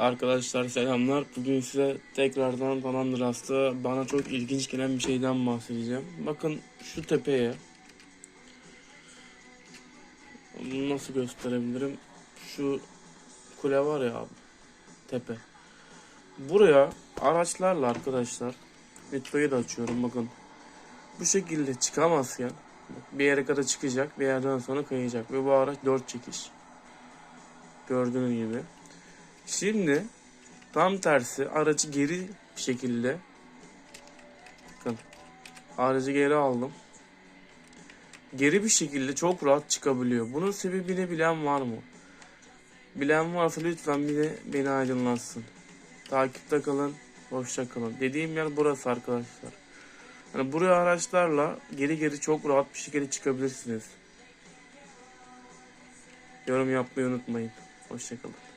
Arkadaşlar selamlar. Bugün size tekrardan San Andreas'ta bana çok ilginç gelen bir şeyden bahsedeceğim. Bakın şu tepeye Bunu nasıl gösterebilirim? Şu kule var ya abi. Tepe. Buraya araçlarla arkadaşlar metroyu da açıyorum bakın. Bu şekilde çıkamazken bir yere kadar çıkacak bir yerden sonra kayacak ve bu araç 4 çekiş. Gördüğünüz gibi. Şimdi tam tersi aracı geri bir şekilde bakın aracı geri aldım. Geri bir şekilde çok rahat çıkabiliyor. Bunun sebebini bilen var mı? Bilen varsa lütfen bir de beni aydınlatsın. Takipte kalın. Hoşça kalın. Dediğim yer burası arkadaşlar. Hani buraya araçlarla geri geri çok rahat bir şekilde çıkabilirsiniz. Yorum yapmayı unutmayın. Hoşça kalın.